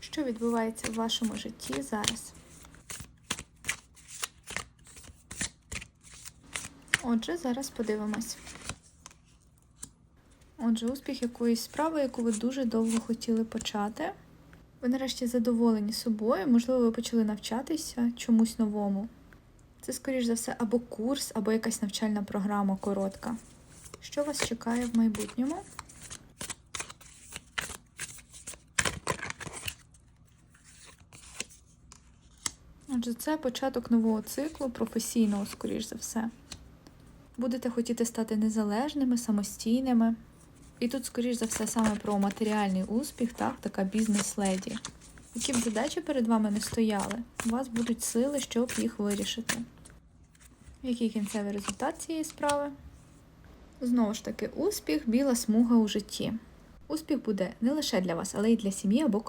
Що відбувається в вашому житті зараз? Отже, зараз подивимось. Отже, успіх якоїсь справи, яку ви дуже довго хотіли почати. Ви нарешті задоволені собою, можливо, ви почали навчатися чомусь новому. Це, скоріш за все, або курс, або якась навчальна програма коротка. Що вас чекає в майбутньому? Отже, це початок нового циклу, професійного, скоріш за все. Будете хотіти стати незалежними, самостійними. І тут, скоріш за все, саме про матеріальний успіх, так, така бізнес-леді. Які б задачі перед вами не стояли, у вас будуть сили, щоб їх вирішити. Який кінцевий результат цієї справи? Знову ж таки, успіх, біла смуга у житті. Успіх буде не лише для вас, але й для сім'ї або